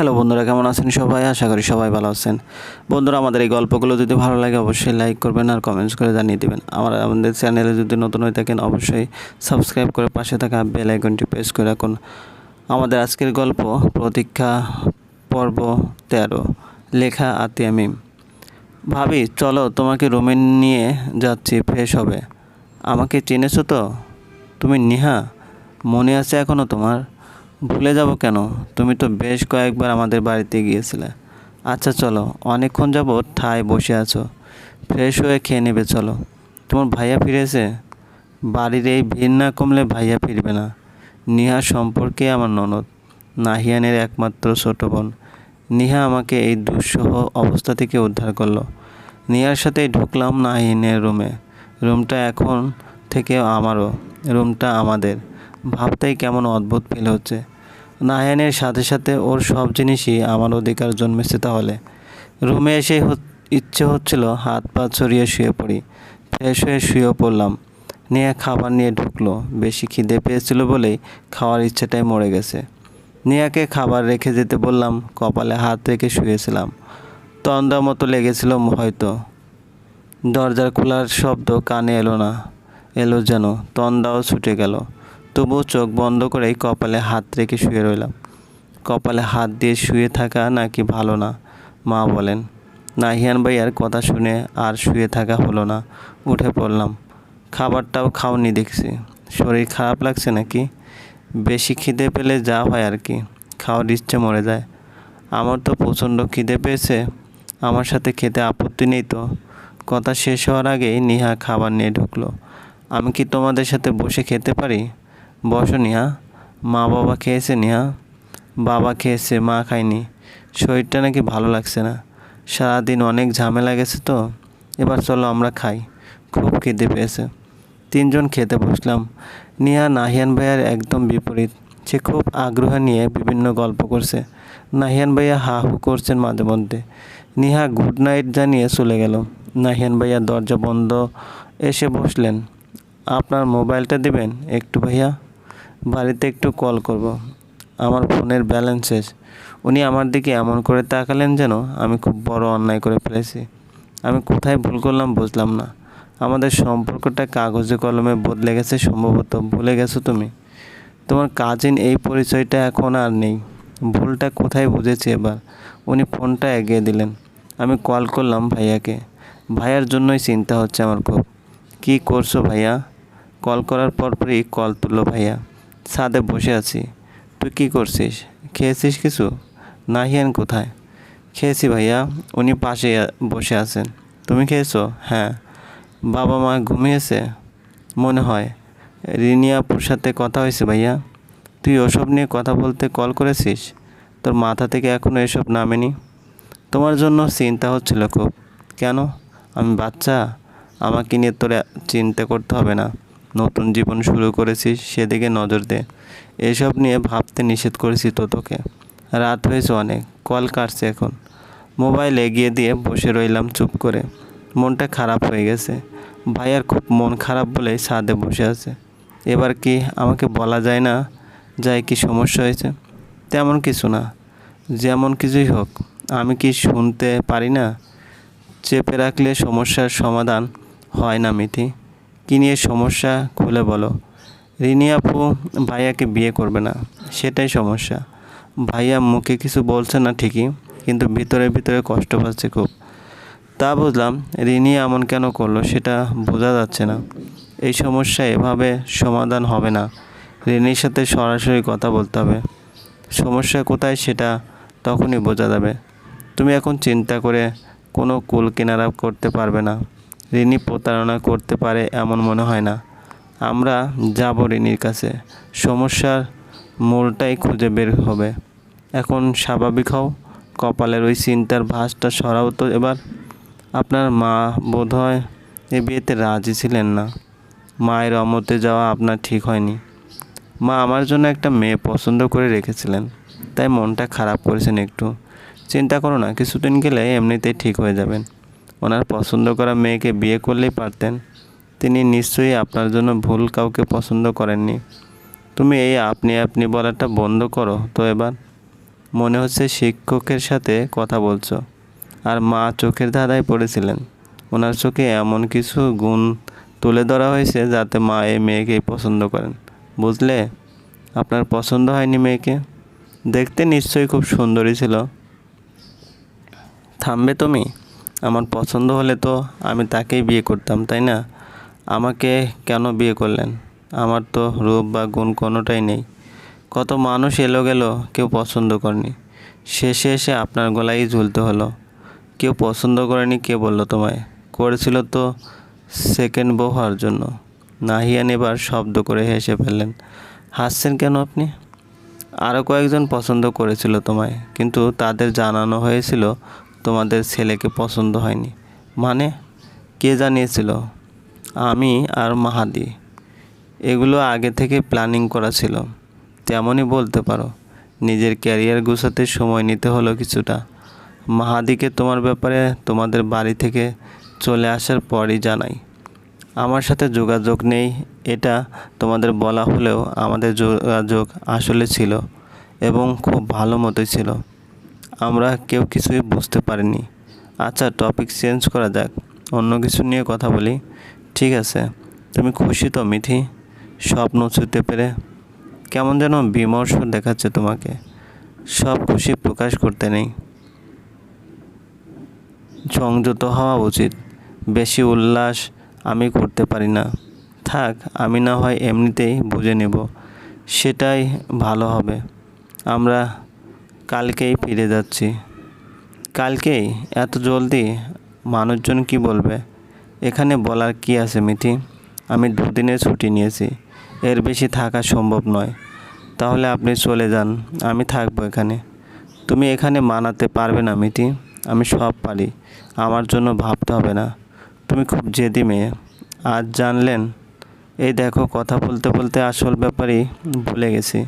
Hello বন্ধুরা, কেমন আছেন সবাই? আশা করি সবাই ভালো আছেন। বন্ধুরা, আমাদের এই গল্পগুলো যদি ভালো লাগে, অবশ্যই লাইক করবেন আর কমেন্টস করে জানিয়ে দেবেন। আমার, আমাদের চ্যানেলে যদি নতুন হয়ে থাকেন, অবশ্যই সাবস্ক্রাইব করে পাশে থাকা বেল আইকনটি প্রেস করে রাখুন। আমাদের আজকের গল্প, প্রতীক্ষা, পর্ব তেরো, লেখা আতিয়া ভাবি, চলো তোমাকে রুমে নিয়ে যাচ্ছি ফ্রেশ হবে। আমাকে চিনেছো তো? তুমি নিহা? মনে আছে এখনও তোমার? ভুলে যাব কেন? তুমি তো বেশ কয়েকবার আমাদের বাড়িতে গিয়েছিলে। আচ্ছা চলো, অনেকক্ষণ যাব ঠায় বসে আছো। ফ্রেশ হয়ে খেয়ে নেবে, চলো। তোমার ভাইয়া ফিরেছে বাড়ির এই ভিড় না কমলে ভাইয়া ফিরবে না। নিহা সম্পর্কে আমার ননদ, নাহিয়ানের একমাত্র ছোট বোন। নিহা আমাকে এই দুঃসহ অবস্থা থেকে উদ্ধার করল। নিহার সাথেই ঢুকলাম নাহিনের রুমে। রুমটা এখন থেকে আমারও, রুমটা আমাদের। ভাবতেই কেমন অদ্ভুত ফিল হচ্ছে। নাহিয়ানের সাথে সাথে ওর সব জিনিসই আমার অধিকার জন্মেছে তাহলে। রুমে এসে ইচ্ছে হচ্ছিল হাত পা ছড়িয়ে শুয়ে পড়ি। ফ্রেশ হয়ে শুয়েও পড়লাম। নিয়ে খাবার নিয়ে ঢুকলো। বেশি খিদে পেয়েছিল বলেই খাওয়ার ইচ্ছেটাই মরে গেছে। নিয়াকে খাবার রেখে যেতে বললাম, কপালে হাত রেখে শুয়েছিলাম। তন্দা মতো লেগেছিল হয়তো। দরজার খোলার শব্দ কানে এলো না। এলো যেন তন্দাও ছুটে গেল। তবুও চোখ বন্ধ করেই কপালে হাত রেখে শুয়ে রইলাম। কপালে হাত দিয়ে শুয়ে থাকা নাকি ভালো না, মা বলেন। নাহিয়ান ভাইয়ার কথা শুনে আর শুয়ে থাকা হলো না, উঠে পড়লাম। খাবারটাও খাওনি দেখছি। শরীর খারাপ লাগছে নাকি? বেশি খিদে পেলে যা হয় আর কি, খাওয়ার ইচ্ছে মরে যায়। আমার তো প্রচণ্ড খিদে পেয়েছে, আমার সাথে খেতে আপত্তি নেই তো। কথা শেষ হওয়ার আগেই নিহা খাবার নিয়ে ঢুকলো। আমি কি তোমাদের সাথে বসে খেতে পারি? বসো নিহা মা বাবা খেয়েছে নিহা বাবা খেয়েছে, মা খায়নি। শরীরটা নাকি ভালো লাগছে না। সারাদিন অনেক ঝামেলা গেছে তো, এবার চলো আমরা খাই। খুব খিদে পেয়েছে। তিনজন খেতে বসলাম। নিহা নাহিয়ান ভাইয়ার একদম বিপরীত। সে খুব আগ্রহ নিয়ে বিভিন্ন গল্প করছে। নাহিয়ান ভাইয়া হা হু করছেন মাঝে মধ্যে। নিহা গুড নাইট জানিয়ে চলে গেল। নাহিয়ান ভাইয়া দরজা বন্ধ এসে বসলেন। আপনার মোবাইলটা দেবেন একটু ভাইয়া? বাড়িতে একটু কল করব। আমার ফোনের ব্যালেন্স শেষ। উনি আমার দিকে এমন করে তাকালেন যেন আমি খুব বড় অন্যায় করে ফেলেছি। আমি কোথায় ভুল করলাম বুঝলাম না। আমাদের সম্পর্কটা কাগজে কলমে বদলে গেছে, সম্ভবত ভুলে গেছো তুমি। তোমার কাজিন এই পরিচয়টা এখন আর নেই। ভুলটা কোথায় বুঝেছি এবার? উনি ফোনটা এগিয়ে দিলেন। আমি কল করলাম ভাইয়াকে। ভাইয়ার জন্যই চিন্তা হচ্ছে আমার খুব। কী করছ ভাইয়া? কল করার পরপরই কল তুললো ভাইয়া। ছাদে বসে আছি। তুই কী করছিস? খেয়েছিস কিছু? নাহিয়ান কোথায়? খেয়েছি ভাইয়া, উনি পাশে বসে আছেন। তুমি খেয়েছো? হ্যাঁ। বাবা মা ঘুমিয়েছে? মনে হয়। রিনিয়াপুর সাথে কথা হয়েছে ভাইয়া। তুই ওসব নিয়ে কথা বলতে কল করেছিস? তোর মাথা থেকে এখনও এসব নামেনি? তোমার জন্য চিন্তা হচ্ছিল খুব। কেন? আমি বাচ্চা। আমাকে নিয়ে তোর চিন্তা করতে হবে না। নতুন জীবন শুরু করেছিস সেদিকে নজর দে। এসব নিয়ে ভাবতে নিষেধ করেছি তো তোকে রাত হয়েছে অনেক, কল কাটছে এখন। মোবাইল এগিয়ে দিয়ে বসে রইলাম চুপ করে। মনটা খারাপ হয়ে গেছে। ভাইয়ার খুব মন খারাপ বলেই ছাদে বসে আছে। এবার কি আমাকে বলা যায় না? যায় কি সমস্যা হয়েছে? তেমন কিছু না। যেমন কিছুই হোক, আমি কি শুনতে পারি না? চেপে রাখলে সমস্যার সমাধান হয় না মিথি কী নিয়ে সমস্যা খুলে বলো। রিনি আপু ভাইয়াকে বিয়ে করবে না, সেটাই সমস্যা। ভাইয়া মুখে কিছু বলছে না ঠিকই, কিন্তু ভিতরে ভিতরে কষ্ট পাচ্ছে খুব। তা বুঝলাম রিনি এমন কেন করল সেটা বোঝা যাচ্ছে না। এই সমস্যা এভাবে সমাধান হবে না। রিনির সাথে সরাসরি কথা বলতে হবে। সমস্যা কোথায় সেটা তখনই বোঝা যাবে। তুমি এখন চিন্তা করে কোনো কুল কিনারা করতে পারবে না। রিনি প্রতারণা করতে পারে এমন মনে হয় না। আমরা যাব ঋণীর কাছে। সমস্যার মূলটাই খুঁজে বের হবে। এখন স্বাভাবিক হও, কপালের ওই চিন্তার ভাসটা সরাও তো এবার। আপনার মা বোধহয় এ বিয়েতে রাজি ছিলেন না। মায়ের অমতে যাওয়া আপনার ঠিক হয়নি। মা আমার জন্য একটা মেয়ে পছন্দ করে রেখেছিলেন। তাই মনটা খারাপ করেছেন একটু। চিন্তা করো না, কিছুদিন গেলে এমনিতেই ঠিক হয়ে যাবেন। ওনার পছন্দ করা মেয়েকে বিয়ে করলেই পারতেন। তিনি নিশ্চয়ই আপনার জন্য ভুল কাউকে পছন্দ করেননি। তুমি এই আপনি আপনি বলাটা বন্ধ করো তো এবার। মনে হচ্ছে শিক্ষকের সাথে কথা বলছো। আর মা চোখের ধাঁধায় পড়েছিলেন। ওনার চোখে এমন কিছু গুণ তুলে ধরা হয়েছে যাতে মা এই মেয়েকেই পছন্দ করেন। বুঝলে? আপনার পছন্দ হয়নি মেয়েকে? দেখতে নিশ্চয়ই খুব সুন্দরী ছিল। থামবে তুমি? আমার পছন্দ হলে তো আমি তাকেই বিয়ে করতাম, তাই না? আমাকে কেন বিয়ে করলেন? আমার তো রূপ বা গুণ কোনোটাই নেই। কত মানুষ এলো গেল কেউ পছন্দ করেনি। শেষে এসে আপনার গলায় ঝুলতে হলো। কেউ পছন্দ করেনি, কে বলল তোমায়? করেছিল তো সেকেন্ড বউ হওয়ার জন্য। নাহিয়ান এবার শব্দ করে হেসে ফেললেন, হাসছেন কেন আপনি? আরও কয়েকজন পছন্দ করেছিল তোমায়, কিন্তু তাদের জানানো হয়েছিল তোমাদের ছেলেকে পছন্দ হয়নি। মানে কে জানিয়েছিল? আমি আর মাহাদি। এগুলো আগে থেকে প্ল্যানিং করা ছিল। তেমনই বলতে পারো, নিজের ক্যারিয়ার গুছাতে সময় নিতে হলো কিছুটা। মাহাদিকে তোমার ব্যাপারে তোমাদের বাড়ি থেকে চলে আসার পরই জানাই। আমার সাথে যোগাযোগ নেই, এটা তোমাদের বলা হলেও আমাদের যোগাযোগ আসলে ছিল এবং খুব ভালো মতোই ছিল। আমরা কেউ কিছুই বুঝতে পারিনি। আচ্ছা টপিক চেঞ্জ করা যাক। অন্য কিছু নিয়ে কথা বলি। ঠিক আছে, তুমি খুশি তো মিঠি স্বপ্ন ছুঁতে পেরে। কেমন যেন বিমর্ষ দেখাচ্ছে তোমাকে। সব খুশি প্রকাশ করতে নেই। সংযত হওয়া উচিত। বেশি উল্লাস আমি করতে পারি না। থাক, আমি না হয় এমনিতেই বুঝে নেব। সেটাই ভালো হবে। আমরা কালকেই ফিরে যাচ্ছি। কালকেই? এত জলদি? মানুষজন কি বলবে? এখানে বলার কি আছে মিথি আমি দুদিনের ছুটি নিয়েছি। এর বেশি থাকা সম্ভব নয়। তাহলে আপনি চলে যান। আমি থাকব এখানে। তুমি এখানে মানাতে পারবে না মিতি আমি সব পারি। আমার জন্য ভাবতে হবে না। তুমি খুব জেদি মেয়ে। আজ জানলেন? এই দেখো, কথা বলতে বলতে আসল ব্যাপারই ভুলে গেছি।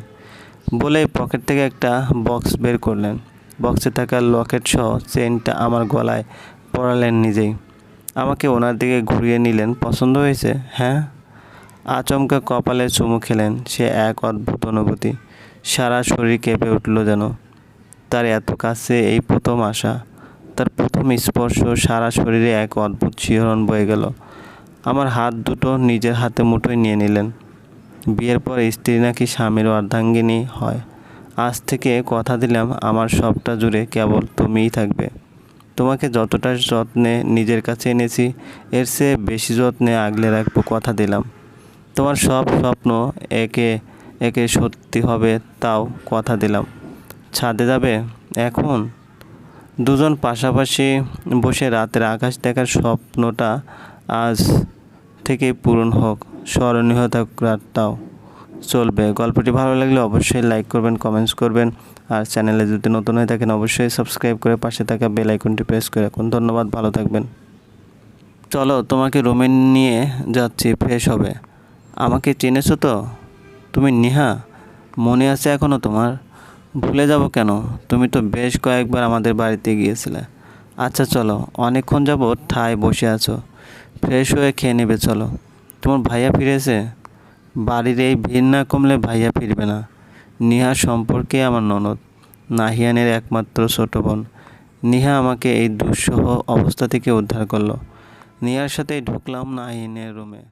বলেই পকেট থেকে একটা বক্স বের করলেন। বক্সে থাকা লকেট সহ চেনটা আমার গলায় পরালেন নিজেই। আমাকে ওনার দিকে ঘুরিয়ে নিলেন। পছন্দ হয়েছে? হ্যাঁ। আচমকা কপালে চুমু খেলেন। সে এক অদ্ভুত অনুভূতি। সারা শরীর কেঁপে উঠল যেন। তার এত কাছে এই প্রথম আসা। তার প্রথম স্পর্শ সারা শরীরে এক অদ্ভুত শিহরণ বয়ে গেল। আমার হাত দুটো নিজের হাতে মুঠোয় নিয়ে নিলেন। বিয়ের পর স্ত্রী নাকি স্বামীর অর্ধাঙ্গিনী হয়। আজ থেকে কথা দিলাম, আমার সবটা জুড়ে কেবল তুমিই থাকবে। তোমাকে যতটা যত্নে নিজের কাছে এনেছি, এর চেয়ে বেশি যত্নে আগলে রাখব কথা দিলাম। তোমার সব স্বপ্ন একে একে সত্যি হবে তাও কথা দিলাম। ছাদে যাবে? এখন? দুজন পাশাপাশি বসে রাতের আকাশ দেখার স্বপ্নটা আজ থেকে পূরণ হোক স্মরণীয় থাকুক রাতটাও চলবে। গল্পটি ভালো লাগলে অবশ্যই লাইক করবেন কমেন্টস করবেন। আর চ্যানেলে যদি নতুন হয়ে থাকেন, অবশ্যই সাবস্ক্রাইব করে পাশে থাকা বেল আইকনটি প্রেস করে রাখুন। ধন্যবাদ, ভালো থাকবেন। চলো, তোমাকে রুমে নিয়ে যাচ্ছি ফ্রেশ হবে। আমাকে চিনেছো তো? তুমি নেহা? মনে আছে এখনও তোমার? ভুলে যাব কেন? তুমি তো বেশ কয়েকবার আমাদের বাড়িতে গিয়েছিলে। আচ্ছা চলো, অনেকক্ষণ যাবৎ ঠায় বসে আছো। ফ্রেশ হয়ে খেয়ে নেবে, চলো। তোমার ভাইয়া ফিরেছে বাড়ির এই ভিড় না কমলে ভাইয়া ফিরবে না। নিহা সম্পর্কে আমার ননদ, নাহিয়ানের একমাত্র ছোট বোন। নিহা আমাকে এই দুঃসহ অবস্থা থেকে উদ্ধার করল। নিহার সাথে ঢুকলাম নাহিনের রুমে